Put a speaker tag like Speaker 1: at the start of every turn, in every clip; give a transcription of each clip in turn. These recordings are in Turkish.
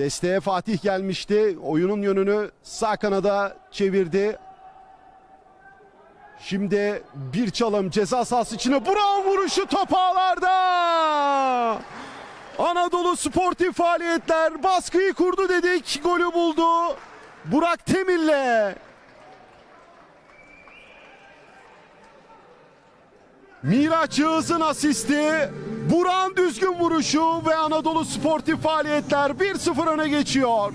Speaker 1: Desteğe Fatih gelmişti. Oyunun yönünü sağ kanada çevirdi. Şimdi bir çalım ceza sahası içine Burak'ın vuruşu top ağlarda. Anadolu sportif faaliyetler baskıyı kurdu dedik. Golü buldu. Burak Temir'le. Miraç Yağız'ın asisti, Burak'ın düzgün vuruşu ve Anadolu Sportif Faaliyetler 1-0 öne geçiyor.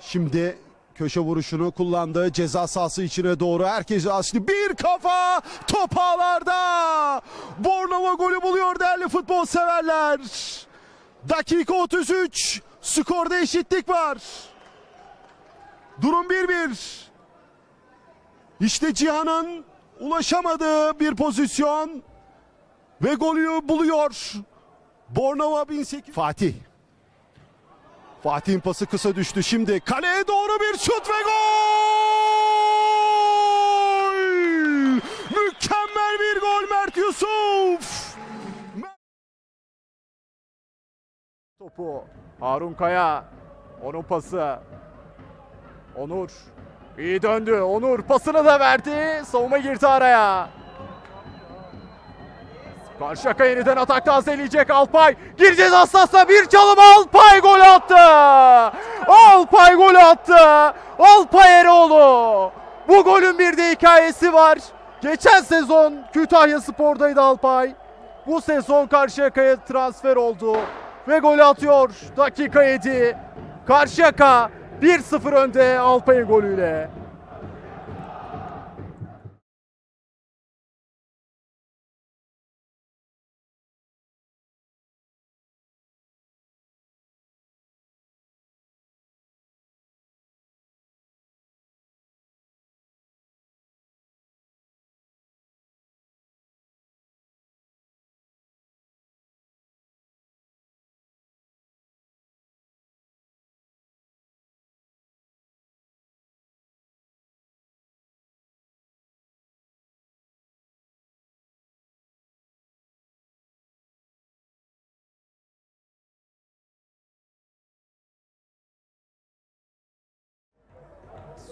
Speaker 1: Şimdi köşe vuruşunu kullandı. Ceza sahası içine doğru herkes asli bir kafa top ağlarda. Bornova golü buluyor değerli futbol severler. Dakika 33. Skorda eşitlik var. Durum 1-1. İşte Cihan'ın ulaşamadığı bir pozisyon ve golü buluyor. Bornova 1800. Fatih. Fatih'in pası kısa düştü. Şimdi kaleye doğru bir şut ve gol! Mükemmel bir gol Mert Yusuf.
Speaker 2: Topu Harun Kaya. Onun pası. Onur. İyi döndü. Onur pasını da verdi. Savunma girdi araya. Karşıyaka yeniden atak tazeleyecek Alpay. Gireceğiz Aslas'la bir çalım Alpay gol attı. Alpay gol attı. Alpay Eroğlu. Bu golün bir de hikayesi var. Geçen sezon Kütahya Spor'daydı Alpay. Bu sezon Karşıyaka'ya transfer oldu ve gol atıyor. Dakika 7. Karşıyaka 1-0 önde Alpay'ın golüyle.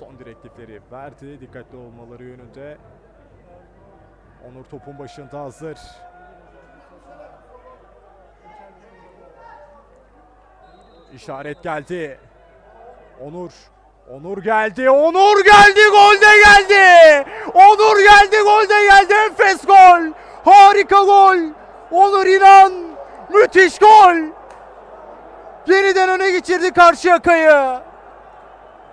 Speaker 2: Son direktifleri verdi. Dikkatli olmaları yönünde. Onur topun başında hazır. İşaret geldi. Onur. Onur geldi. Onur geldi. Gol de geldi. Onur geldi. Gol de geldi. Enfes gol. Harika gol. Onur İnan. Müthiş gol. Yeniden öne geçirdi Karşıyaka'yı.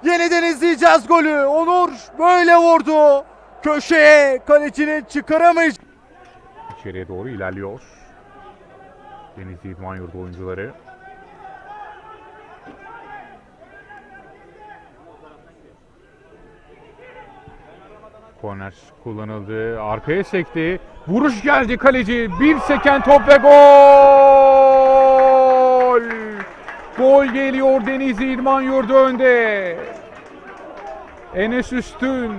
Speaker 2: Yeniden izleyeceğiz golü. Onur böyle vurdu. Köşeye kalecinin çıkaramayacak.
Speaker 3: İçeriye doğru ilerliyor. Denizli İdman Yurdu oyuncuları. Korner kullanıldı. Arkaya sekti. Vuruş geldi kaleci. Bir seken top ve gol! Gol geliyor Denizli İdman Yurdu önde. Enes Üstün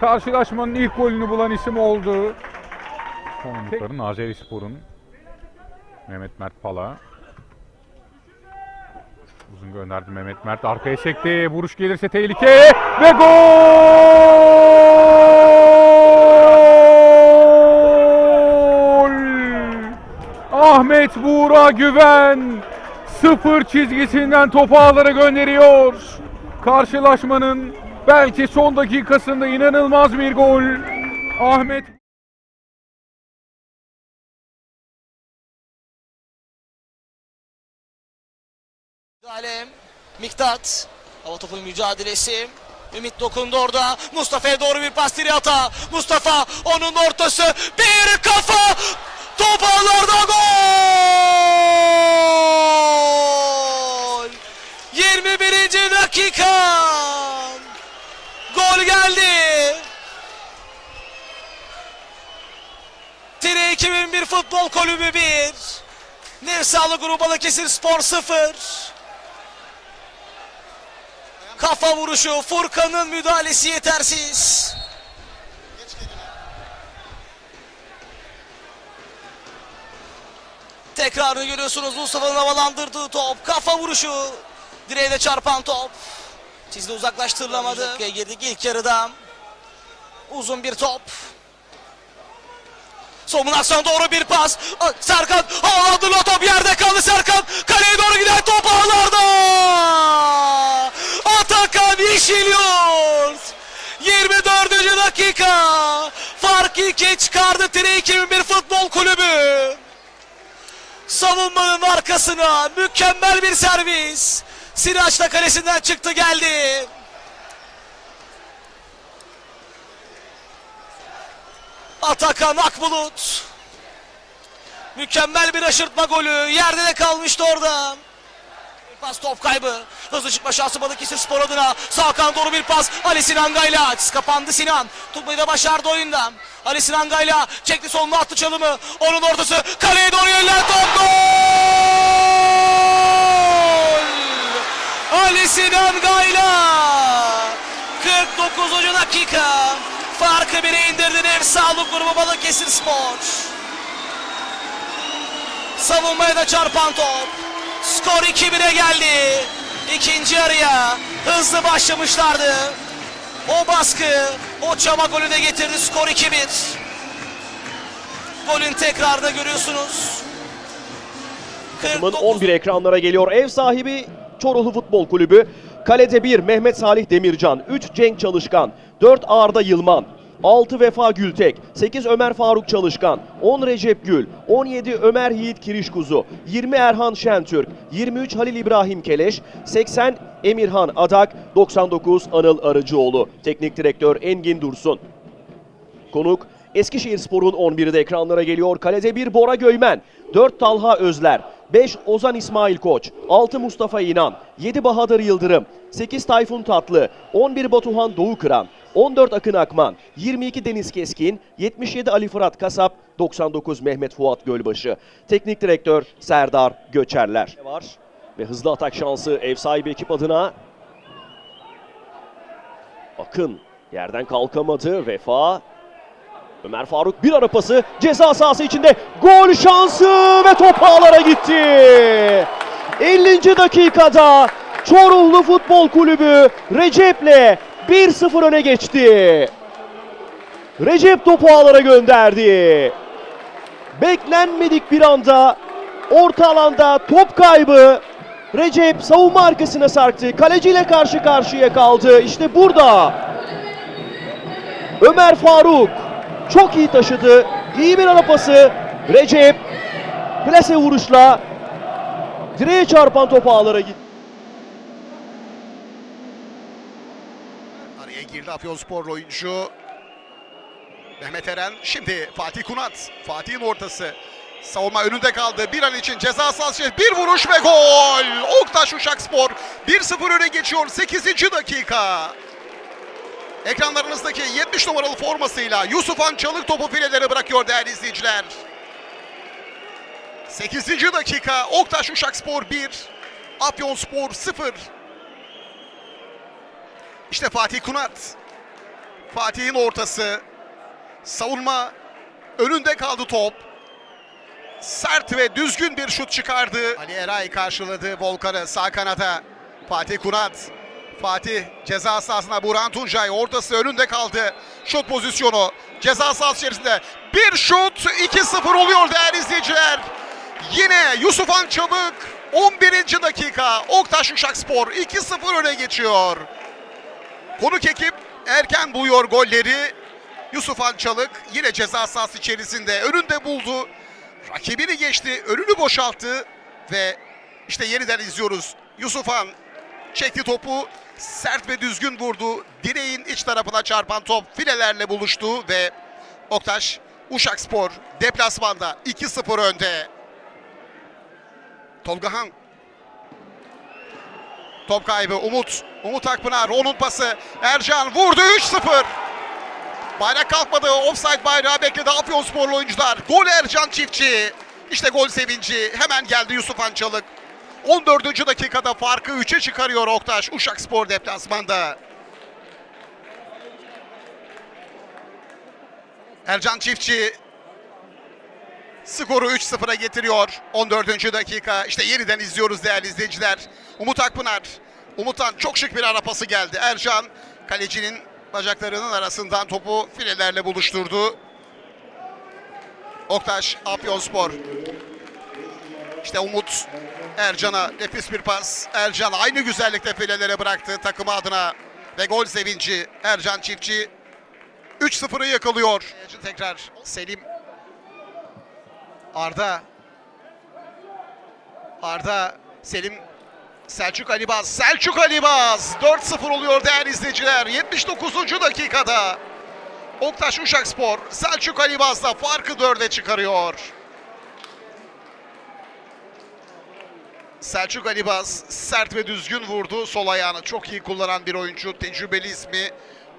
Speaker 3: karşılaşmanın ilk golünü bulan isim oldu. Konukların Azeri Spor'un Mehmet Mert Pala. Uzun gönderdi Mehmet Mert. Arkaya sekti. Vuruş gelirse tehlike. Ve gol! Ahmet Buğra Güven sıfır çizgisinden topu ağlara gönderiyor. Karşılaşmanın belki son dakikasında inanılmaz bir gol. Ahmet
Speaker 4: Müdahale. Miktat. Hava topu mücadelesi. Ümit dokundu orada. Mustafa'ya doğru bir pas hata. Mustafa onun ortası. Bir kafa. Top ağlarda gol. Dakika. Gol geldi. Tire 2001 Futbol Kulübü 1. Nevsalı Grubu Balıkesir Spor 0. Kafa vuruşu Furkan'ın müdahalesi yetersiz. Tekrarını görüyorsunuz Mustafa'nın havalandırdığı top. Kafa vuruşu. Direğe çarpan top. Çizdi uzaklaştırılamadı. Dakikaya girdik ilk yarıda. Uzun bir top. Somunasyon doğru bir pas. Serkan havalandırdı o top yerde kaldı Serkan. Kaleye doğru giden top ağlarda. Atakan Yeşilyurt. 24. dakika. Fark ikiye çıkardı Tire 2001 Futbol Kulübü. Savunmanın arkasına mükemmel bir servis. Siraç da kalesinden çıktı geldi. Atakan Akbulut. Mükemmel bir aşırtma golü. Yerde de kalmıştı orada. Bir Pas top kaybı. Hızlı çıkma şansı Balıkesir Spor adına. Sağ doğru bir pas. Ali Sinan Gayla. Kapandı Sinan. Tutmayı da başardı oyunda. Ali Sinan Gayla çekti sonuna attı çalımı. Onun ortası. Kaleye doğru yönelen top. Gol! Ali Sinan Gayla. 49. dakika. Farkı bire indirdin ev sağlık grubu Balıkesir Spor. Savunmaya da çarpan top. Skor 2-1'e geldi. İkinci yarıya hızlı başlamışlardı. O baskı, o çaba golü de getirdi. Skor 2-1. Golün tekrarını görüyorsunuz.
Speaker 5: Takımın
Speaker 4: 49
Speaker 5: 11 ekranlara geliyor. Ev sahibi Çorlu Futbol Kulübü. Kalede 1 Mehmet Salih Demircan, 3 Cenk Çalışkan, 4 Arda Yılman, 6 Vefa Gültek, 8 Ömer Faruk Çalışkan, 10 Recep Gül, 17 Ömer Yiğit Kirişkuzu, 20 Erhan Şentürk, 23 Halil İbrahim Keleş, 80 Emirhan Adak, 99 Anıl Arıcıoğlu. Teknik direktör Engin Dursun. Konuk Eskişehir Spor'un 11'i de ekranlara geliyor. Kalede 1 Bora Göymen, 4 Talha Özler, 5 Ozan İsmail Koç, 6 Mustafa İnan, 7 Bahadır Yıldırım, 8 Tayfun Tatlı, 11 Batuhan Doğu Kıran, 14 Akın Akman, 22 Deniz Keskin, 77 Ali Fırat Kasap, 99 Mehmet Fuat Gölbaşı. Teknik direktör Serdar Göçerler. Var? Ve hızlı atak şansı ev sahibi ekip adına. Akın yerden kalkamadı. Vefa Ömer Faruk bir ara pası ceza sahası içinde gol şansı ve top ağlara gitti. 50. dakikada Çoruhlu Futbol Kulübü Recep'le 1-0 öne geçti. Recep topu ağlara gönderdi. Beklenmedik bir anda orta alanda top kaybı. Recep savunma arkasına sarktı. Kaleciyle karşı karşıya kaldı. İşte burada Ömer Faruk çok iyi taşıdı. İyi bir ara pası. Recep plase vuruşla direğe çarpan top ağlara gitti.
Speaker 6: Araya girdi Afyonsporlu oyuncu. Mehmet Eren şimdi Fatih Kunat. Fatih'in ortası. Savunma önünde kaldı. Bir an için ceza sahası bir vuruş ve gol. Oktaş Uşakspor 1-0 öne geçiyor 8. dakika. Ekranlarınızdaki 70 numaralı formasıyla Yusufan Çalık topu filelere bırakıyor değerli izleyiciler. 8. dakika Oktaş Uşakspor 1, Afyonspor 0. İşte Fatih Kunat. Fatih'in ortası. Savunma önünde kaldı top. Sert ve düzgün bir şut çıkardı. Ali Eray karşıladı Volkan'ı sağ kanada. Fatih Kunat. Fatih ceza sahasına Burhan Tuncay ortası önünde kaldı. Şut pozisyonu ceza sahası içerisinde. Bir şut 2-0 oluyor değerli izleyiciler. Yine Yusufan Çalık 11. dakika Oktaş Uşakspor 2-0 öne geçiyor. Konuk ekip erken buluyor golleri. Yusufan Çalık yine ceza sahası içerisinde önünde buldu. Rakibini geçti, önünü boşalttı ve işte yeniden izliyoruz. Yusufan çekti topu, sert ve düzgün vurdu. Direğin iç tarafına çarpan top filelerle buluştu ve Oktaş Uşakspor deplasmanda 2-0 önde. Tolgahan Top kaybı Umut. Umut Akpınar onun pası. Ercan vurdu 3-0. Bayrak kalkmadı. Offside bayrağı bekledi Afyonsporlu oyuncular. Gol Ercan Çiftçi. İşte gol sevinci. Hemen geldi Yusuf Ançalık. 14. dakikada farkı 3'e çıkarıyor Oktaş Uşakspor deplasmanda. Ercan Çiftçi skoru 3-0'a getiriyor. 14. dakika. İşte yeniden izliyoruz değerli izleyiciler. Umut Akpınar. Umut'tan çok şık bir ara pası geldi. Ercan kalecinin bacaklarının arasından topu filelerle buluşturdu. Oktaş Afyonspor. İşte Umut Ercan'a nefis bir pas. Ercan aynı güzellikte filelere bıraktı takımı adına. Ve gol sevinci. Ercan Çiftçi 3-0'ı yakalıyor. Tekrar Selim Arda Arda Selim Selçuk Alibaz Selçuk Alibaz 4-0 oluyor değerli izleyiciler 79. dakikada Oktaş Uşakspor Selçuk Alibaz'la farkı 4'e çıkarıyor. Selçuk Alibaz sert ve düzgün vurdu. Sol ayağını çok iyi kullanan bir oyuncu. Tecrübeli ismi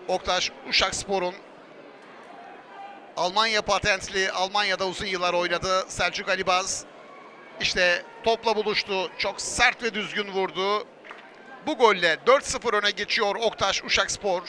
Speaker 6: Oktaş Uşakspor'un Almanya patentli, Almanya'da uzun yıllar oynadı. Selçuk Alibaz işte topla buluştu. Çok sert ve düzgün vurdu. Bu golle 4-0 öne geçiyor Oktaş Uşakspor.